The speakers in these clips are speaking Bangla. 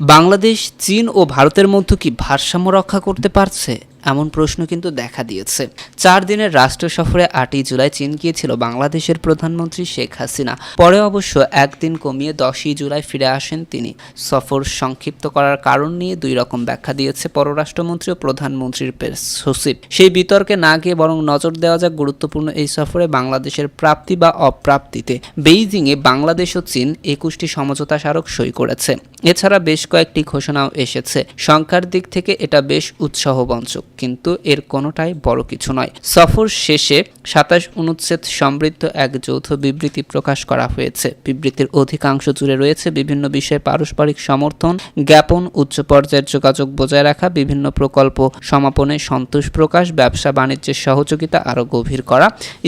বাংলাদেশ চীন ও ভারতের মধ্যে কি ভারসাম্য রক্ষা করতে পারছে? এমন প্রশ্ন কিন্তু দেখা দিয়েছে। চার দিনের রাষ্ট্র সফরে আটই জুলাই চীন গিয়েছিল বাংলাদেশের প্রধানমন্ত্রী শেখ হাসিনা। পরে অবশ্য একদিন কমিয়ে দশই জুলাই ফিরে আসেন তিনি। সফর সংক্ষিপ্ত করার কারণ নিয়ে দুই রকম ব্যাখ্যা দিয়েছে পররাষ্ট্রমন্ত্রী ও প্রধানমন্ত্রীর প্রেস সচিব। সেই বিতর্কে না গিয়ে বরং নজর দেওয়া যাক গুরুত্বপূর্ণ এই সফরে বাংলাদেশের প্রাপ্তি বা অপ্রাপ্তিতে। বেইজিংয়ে বাংলাদেশ ও চীন একুশটি সমঝোতা স্মারক সই করেছে। এছাড়া বেশ কয়েকটি ঘোষণাও এসেছে। সংখ্যার দিক থেকে এটা বেশ উৎসাহবঞ্চক। কিন্তু এর কোনোটাই বড় কিছু নয়। সফর শেষে সাতাশ অনুচ্ছেদ সমৃদ্ধ এক যৌথ বিবৃতি প্রকাশ করা হয়েছে। বিবৃতির অধিকাংশ জুড়ে রয়েছে বিভিন্ন বিষয়ে পারস্পরিক সমর্থন, জ্ঞাপন, উচ্চ পর্যায়ের যোগাযোগ বজায় রাখা, বিভিন্ন প্রকল্প সমাপনে সন্তোষ প্রকাশ, ব্যবসা বাণিজ্যের সহযোগিতা আরও গভীর করা।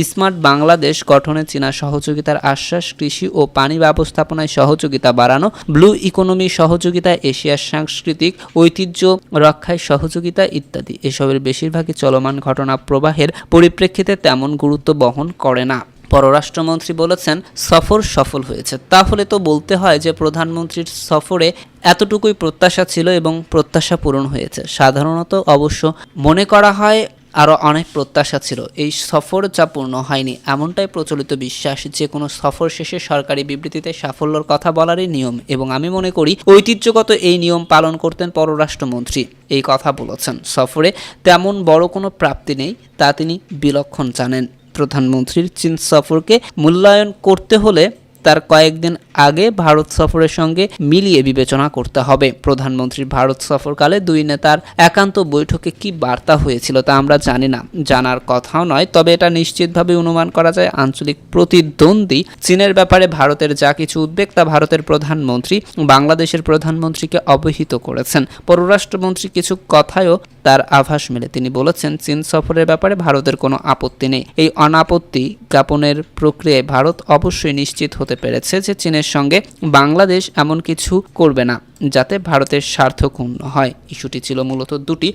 স্মার্ট বাংলাদেশ গঠনে চীনা সহযোগিতার আশ্বাস, কৃষি ও পানি ব্যবস্থাপনায় সহযোগিতা বাড়ানো, ব্লু ইকোনমি সহযোগিতা, এশিয়ার সাংস্কৃতিক ঐতিহ্য রক্ষায় সহযোগিতা ইত্যাদি। এসবের বেশিরভাগই চলমান ঘটনা প্রবাহের পরিপ্রেক্ষিতে তেমন গুরুত্ব বহন করে না। পররাষ্ট্রমন্ত্রী বলেছেন, সফর সফল হয়েছে। তাহলে তো বলতে হয় যে প্রধানমন্ত্রীর সফরে এতটুকুই প্রত্যাশা ছিল এবং প্রত্যাশা পূরণ হয়েছে। সাধারণত অবশ্য মনে করা হয় আরও অনেক প্রত্যাশা ছিল। এই সফর যা পূর্ণ হয়নি, এমনটাই প্রচলিত বিশ্বাস যে কোনো সফর শেষে সরকারি বিবৃতিতে সাফল্যর কথা বলারই নিয়ম এবং আমি মনে করি ঐতিহ্যগত এই নিয়ম পালন করতেন পররাষ্ট্রমন্ত্রী। এই কথা বলেছেন। সফরে তেমন বড় কোনো প্রাপ্তি নেই, তা তিনি বিলক্ষণ জানেন। প্রধানমন্ত্রীর চীন সফরকে মূল্যায়ন করতে হলে তার কয়েকদিন আগে ভারত সফরের সঙ্গে মিলিয়ে বিবেচনা করতে হবে। প্রধানমন্ত্রীর ভারত সফরকালে দুই নেতার একান্ত বৈঠকে কি বার্তা হয়েছিল তা আমরা জানি না। জানার কথাও নয়, তবে এটা নিশ্চিতভাবে অনুমান করা যায় আঞ্চলিক প্রতিদ্বন্দ্বী চীনের ব্যাপারে ভারতের যা কিছু উদ্বেগ তা ভারতের প্রধানমন্ত্রী, বাংলাদেশের প্রধানমন্ত্রীকে অবহিত করেছেন। পররাষ্ট্রমন্ত্রী কিছু কথায়ও তার আভাস মেলে। তিনি বলেছেন, চীন সফরের ব্যাপারে ভারতের কোনো আপত্তি নেই। এই অনাপত্তি জ্ঞাপনের প্রক্রিয়ায় ভারত অবশ্যই নিশ্চিত হতে পেরেছে যে চীনের সঙ্গে বাংলাদেশ এমন কিছু করবে না, যাতে ভারতের স্বার্থ ক্ষুণ্ণ হয়। ইস্যুটি ছিল মূলত দুটি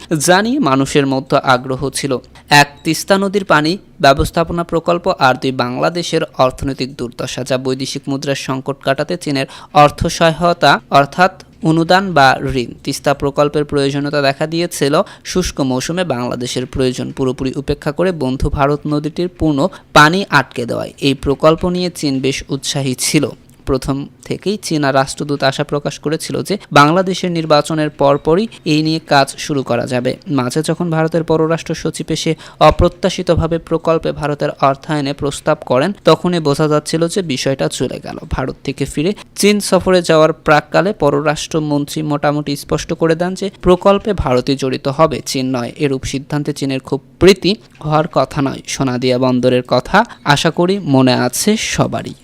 নিয়ে মানুষের মধ্যে আগ্রহ ছিল। এক, তিস্তা নদীর পানি ব্যবস্থাপনা প্রকল্প, আর দুই, বাংলাদেশের অর্থনৈতিক দুর্দশা, যা বৈদেশিক মুদ্রার সংকট কাটাতে চীনের অর্থ সহায়তা অর্থাৎ অনুদান বা ঋণ। তিস্তা প্রকল্পের প্রয়োজনীয়তা দেখা দিয়েছিল। শুষ্ক মৌসুমে বাংলাদেশের প্রয়োজন পুরোপুরি উপেক্ষা করে বন্ধু ভারত নদীটির পূর্ণ পানি আটকে দেওয়ায়। এই প্রকল্প নিয়ে চীন বেশ উৎসাহী ছিল। প্রথম থেকেই চীনা রাষ্ট্রদূত আশা প্রকাশ করেছিল যে বাংলাদেশের নির্বাচনের পরপরই এই নিয়ে কাজ শুরু করা যাবে। মাঝে যখন ভারতের পররাষ্ট্র সচিব এসে অপ্রত্যাশিতভাবে প্রকল্পে ভারতের অর্থায়নে প্রস্তাব করেন, তখনই বোঝা যাচ্ছিল যে বিষয়টা চলে গেল। ভারত থেকে ফিরে চীন সফরে যাওয়ার প্রাককালে পররাষ্ট্রমন্ত্রী মোটামুটি স্পষ্ট করে দেন যে প্রকল্পে ভারতই জড়িত হবে, চীন নয়। এরূপ সিদ্ধান্তে চীনের খুব প্রীতি হওয়ার কথা নয়। সোনাদিয়া বন্দরের কথা আশা করি মনে আছে সবারই।